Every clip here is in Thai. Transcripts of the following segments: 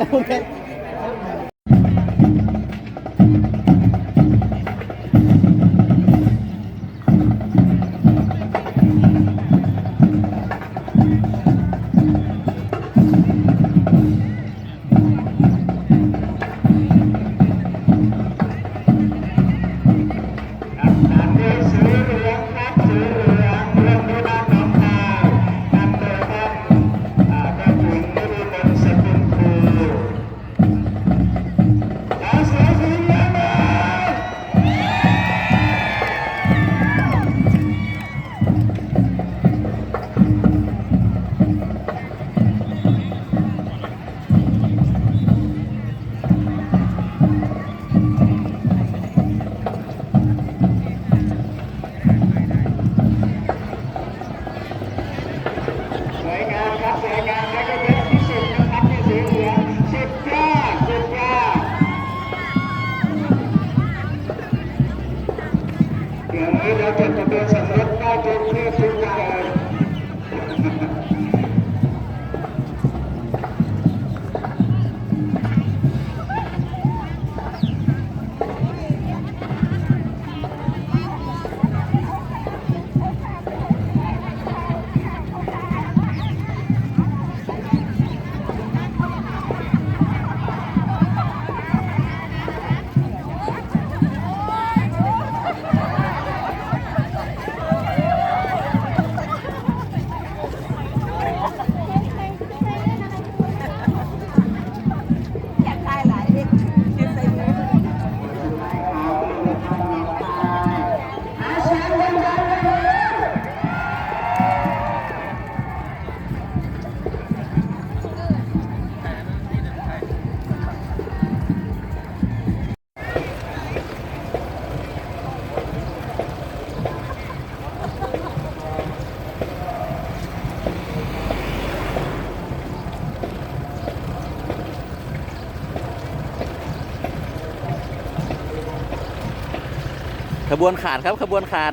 Okay. ありがとう。 บวนขาดครับขบวนขาด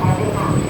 Tại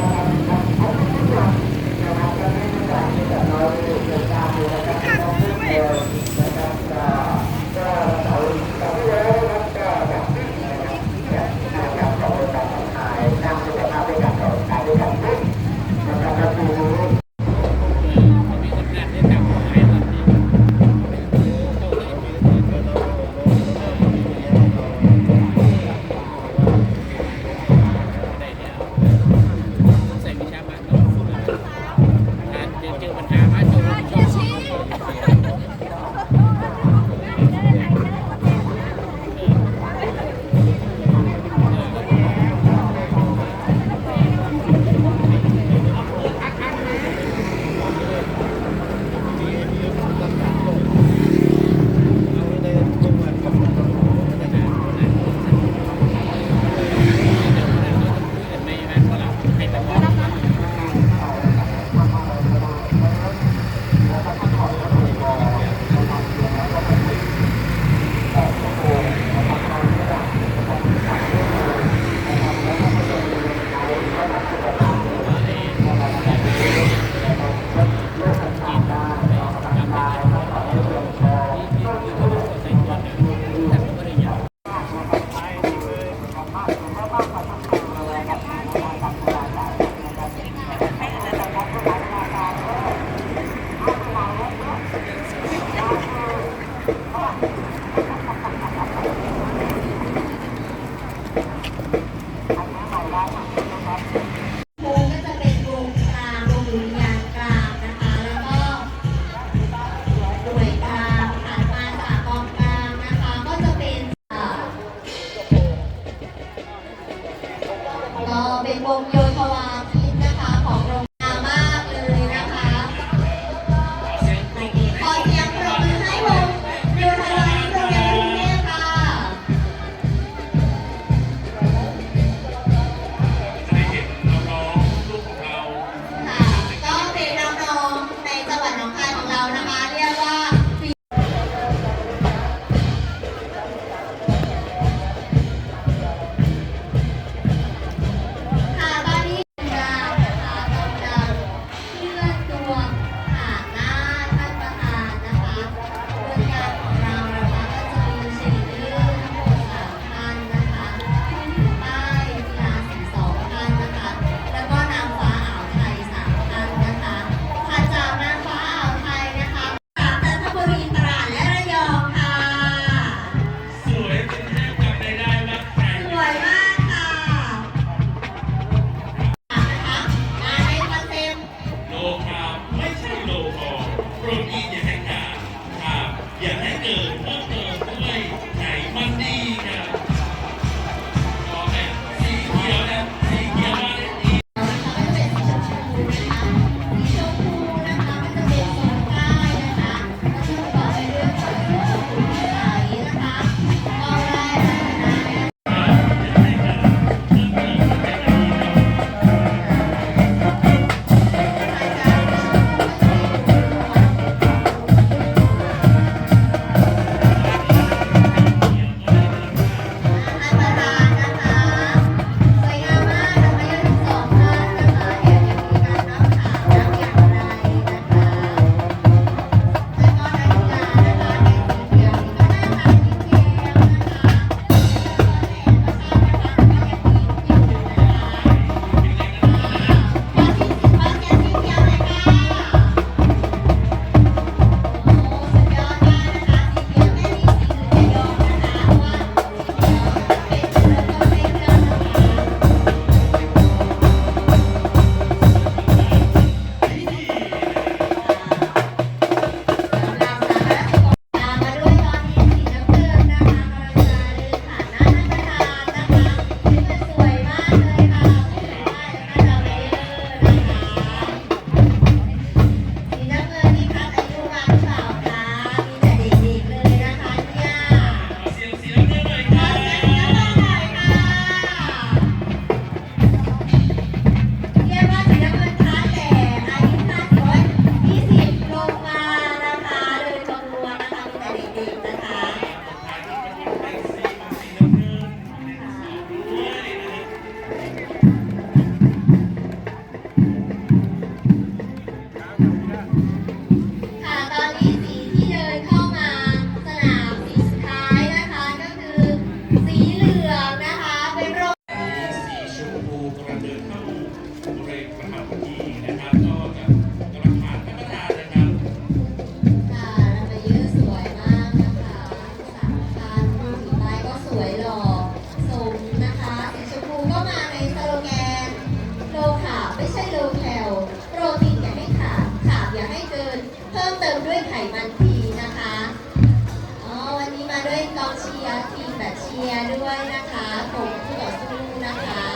เชียร์ทีมแบบเชียร์ด้วยนะคะผมผู้ต่อสู้นะคะ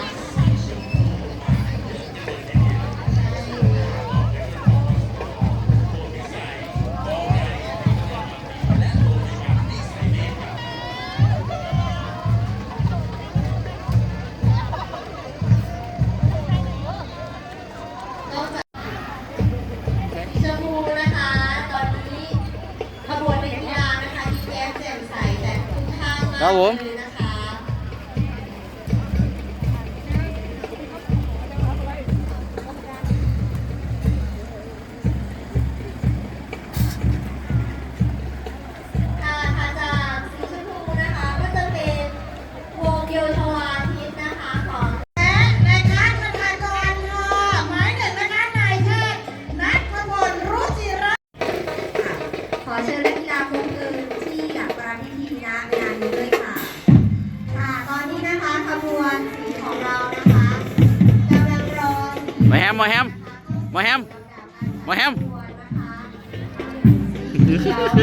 falou.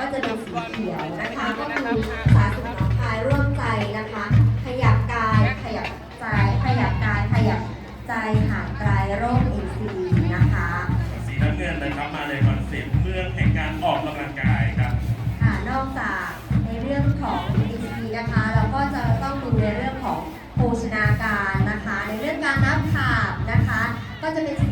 ก็จะเป็นสีเขียวนะคะก็คือสาสุขภายร่วมใจนะคะ ขยับกายขยับใจขยับกายขยับใจห่างไกลโรคเอชซีนะคะสีน้ำเงินนะครับมาเลยคอนเซ็ปต์เมืองแห่งการออกกำลังกายครับค่ะนอกจากในเรื่องของเอชซีนะคะ เราก็จะต้องดูในเรื่องของโภชนาการนะคะ ในเรื่องการนับขาบนะคะ ก็จะเป็นสิ่